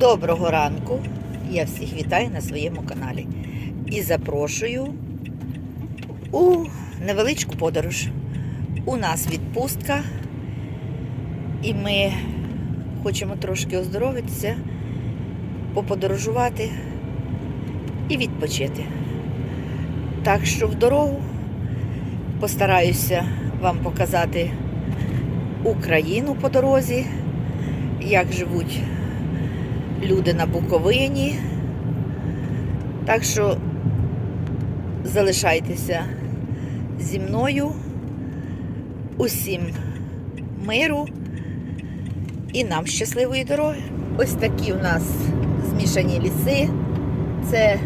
Доброго ранку! Я всіх вітаю на своєму каналі і запрошую у невеличку подорож. У нас відпустка, і ми хочемо трошки оздоровитися, поподорожувати і відпочити. Так що в дорогу постараюся вам показати Україну по дорозі, як живуть люди на Буковині. Так що залишайтеся зі мною. Усім миру і нам щасливої дороги. Ось такі у нас змішані ліси. Це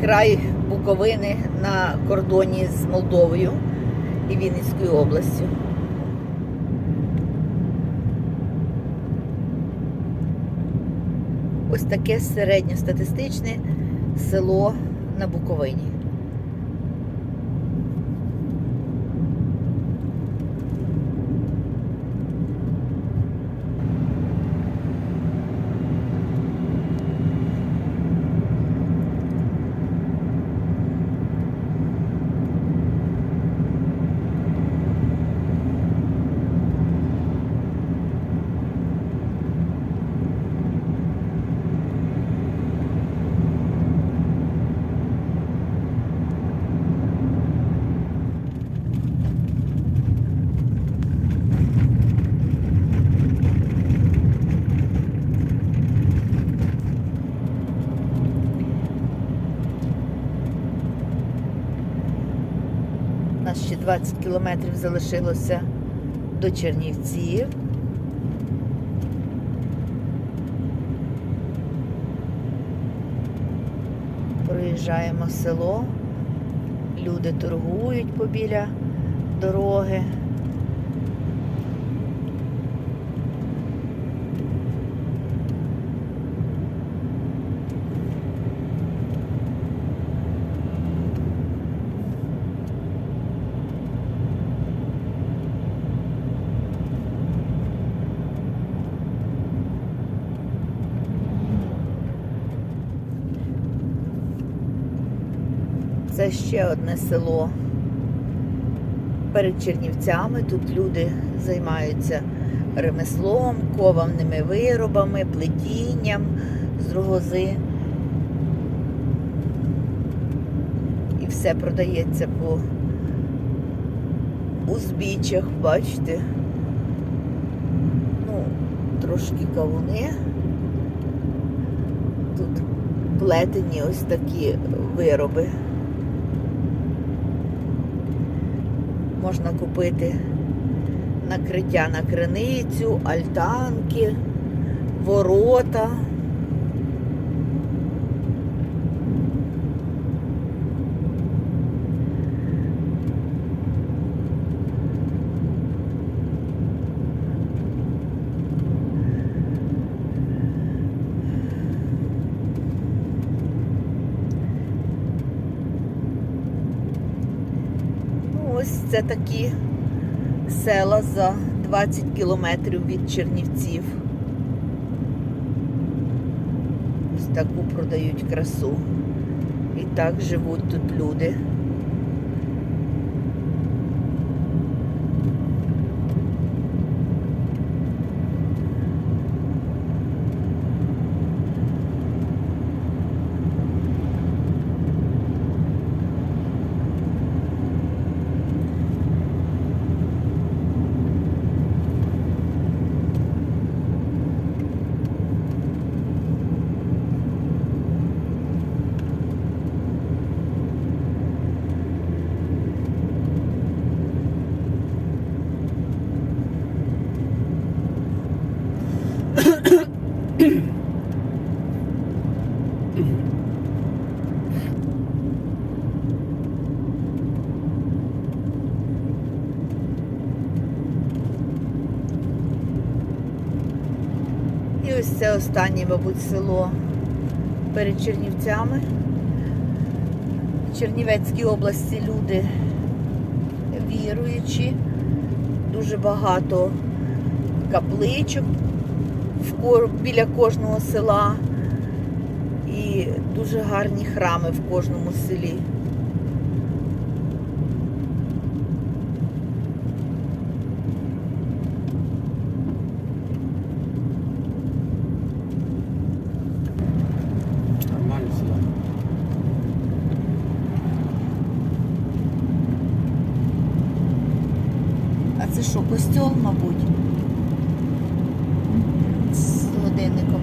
край Буковини на кордоні з Молдовою і Вінницькою областю. Ось таке середньостатистичне село на Буковині. Нас ще 20 кілометрів залишилося до Чернівців. Проїжджаємо село, люди торгують побіля дороги. Це ще одне село перед Чернівцями. Тут люди займаються ремеслом, кованими виробами, плетінням з рогози. І все продається по узбіччях, бачите. Ну, трошки кавуни. Тут плетені ось такі вироби. Можна купити накриття на криницю, альтанки, ворота. Ну, Ось це такі села за 20 кілометрів від Чернівців. Ось таку продають красу. І так живуть тут люди. І ось це останнє, мабуть, село перед Чернівцями. В Чернівецькій області люди віруючі, дуже багато капличок біля кожного села. І дуже гарні храми в кожному селі. Нормально сюда. А це що, костьол, мабуть? З годинником.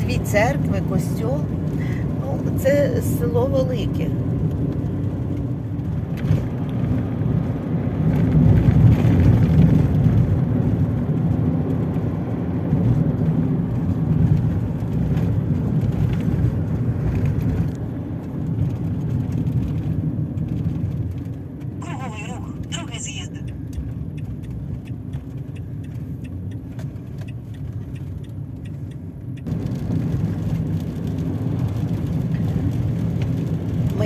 Дві церкви, костьол. Ну, це село велике.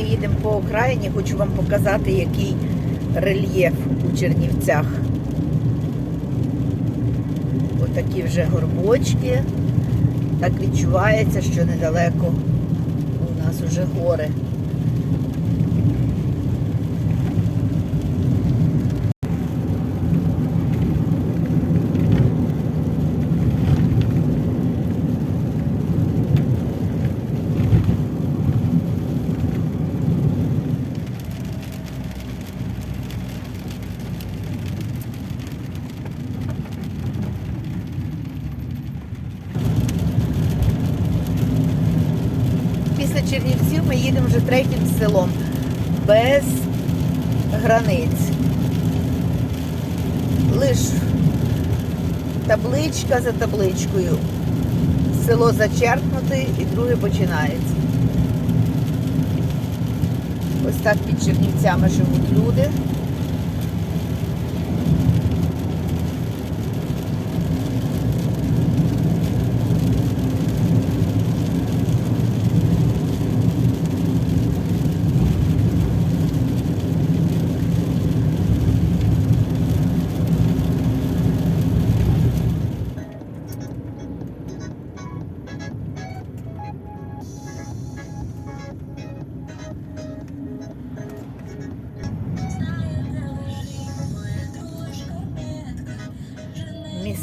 Ми їдемо по окраїні, хочу вам показати, який рельєф у Чернівцях. Отакі вже горбочки. Так відчувається, що недалеко у нас вже гори. Після Чернівців ми їдемо вже третім селом без границь. Лиш табличка за табличкою. Село зачерпнуте і друге починається. Ось так під Чернівцями живуть люди.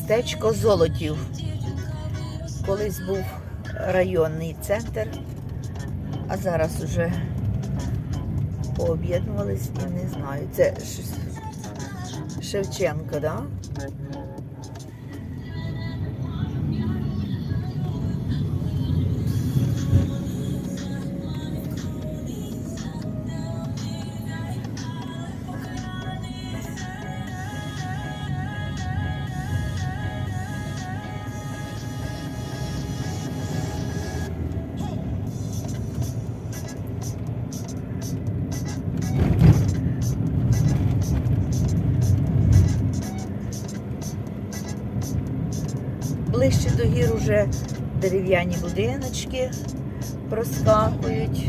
Містечко Золотів. Колись був районний центр, а зараз уже пооб'єднувались і не знаю. Це Шевченко, Шевченко, да? До гір уже дерев'яні будиночки проскакують.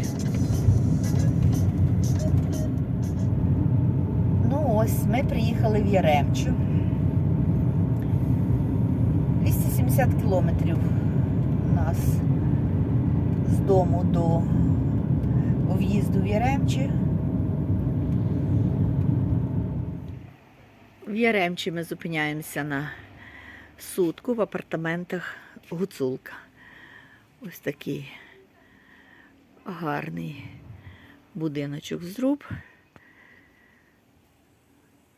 Ну ось, ми приїхали в Яремчу. 270 кілометрів у нас з дому до в'їзду в Яремчі. В Яремчі ми зупиняємося на сутку в апартаментах Гуцулка. Ось такий гарний будиночок з труб.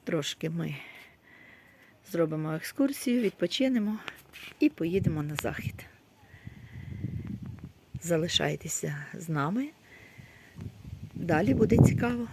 Трошки ми зробимо екскурсію, відпочинемо і поїдемо на захід. Залишайтеся з нами. Далі буде цікаво.